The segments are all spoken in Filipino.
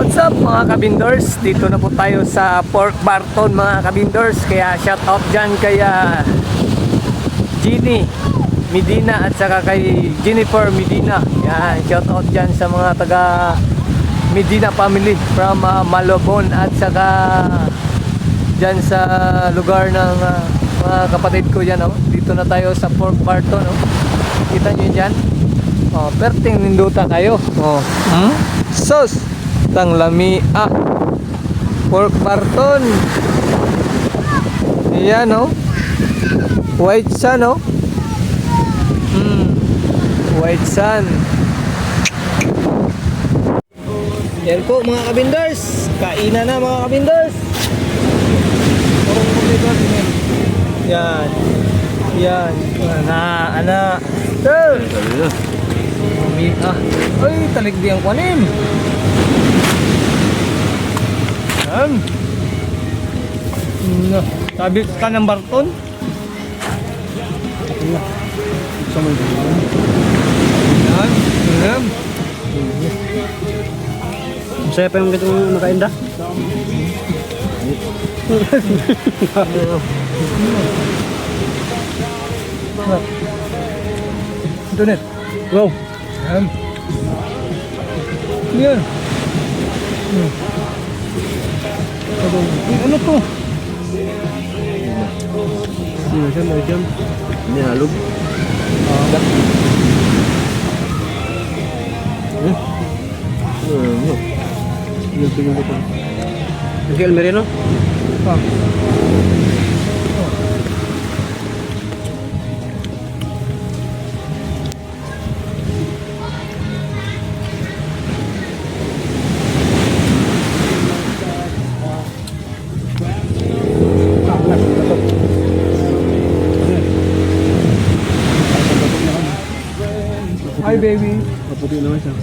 What's up mga kabindors? Dito na po tayo sa Pork Barton mga kabindors. Kaya shout out dyan kaya Ginny Medina at saka kay Jennifer Medina. Yan, shout out dyan sa mga taga Medina family from uh, Malabon at saka dyan sa lugar ng uh, mga kapatid ko dyan. Oh. Dito na tayo sa Pork Barton. Oh. Kita nyo dyan? Oh, perting ninduta kayo. Oh. Hmm? Sos! Tang lami ah. Pork Barton. Ayan oh. White sun oh. Hmm. White sun. Yan po mga kabinders. Kainan na mga kabinders. Yan. Yan. Ana, ana. Sir. Ah. Ay, talig di ang kwanin. Yan. No. Sabi ka ng Barton? Yan. Yan. Masaya pa yung ganitong nakainda. Internet. Wow. Yan. Yan. Hmm. Ano- Ano to? Hindi siya, may jam. Hindi halog. Ano? Yung tingin ko pa. Kasi Almerino? Ah. Baby. Maputi naman siya.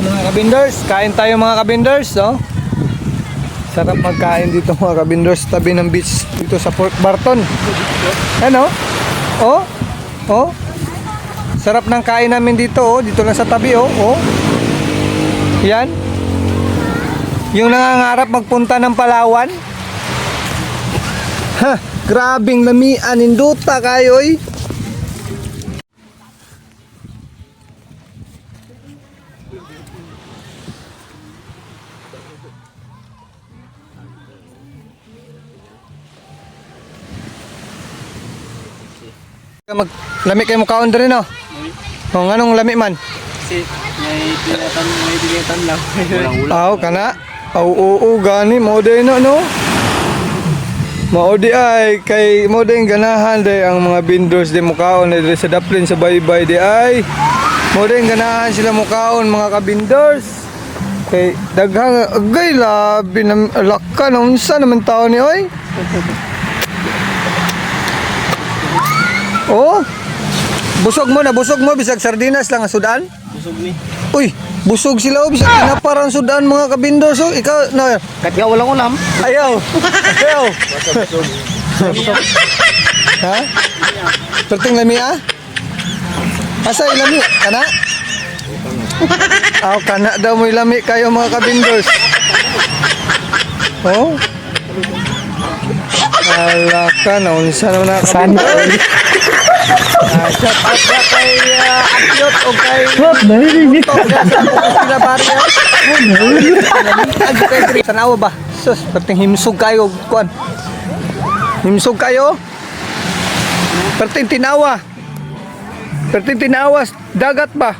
Mga kabinders, kain tayo mga kabinders, oh. Sarap magkain dito mga kabinders, tabi ng beach dito sa Port Barton. Ano? Oh? Oh? Sarap ng kain namin dito, oh. Dito lang sa tabi, oh. Oh. Yan. Yung nangangarap magpunta ng Palawan. Ha, grabing lamian, induta kayo, eh. Mag lami kayo mukhaon diri no. Kung anong lami man. Kasi may pinatan, may bigatan lang. Walang ulam. Aw kana. Aw oo gani mo day no no. Mao di ay kay mo din ganahan day ang mga vendors di mukhaon na sa Daplin sa baybay di ay. Mo din ganahan sila mukhaon mga ka-vendors. Kay daghang agay labi na lakka na unsa naman tao ni oy. Oh. Busog mo na, busog mo bisag sardinas lang ang sudan. Busog ni. Uy, busog sila oh, bisag pinaparan sudan mga kabindos oh. Ikaw na Kahit nga walang ulam. ayaw. Ayaw. ha? Perting lami ah? Asa ilami? Kana? Aw, kana daw mo ilami kayo mga kabindos. Oh? Ala ka na, unsa naman na kabindos? Ah, shout out na kay uh, Akyot o kay What? Narinig Sila barya Tanawa ba? Sus, perting himsog kayo kuan. Himsog kayo? Perting tinawa Perting tinawa Dagat ba?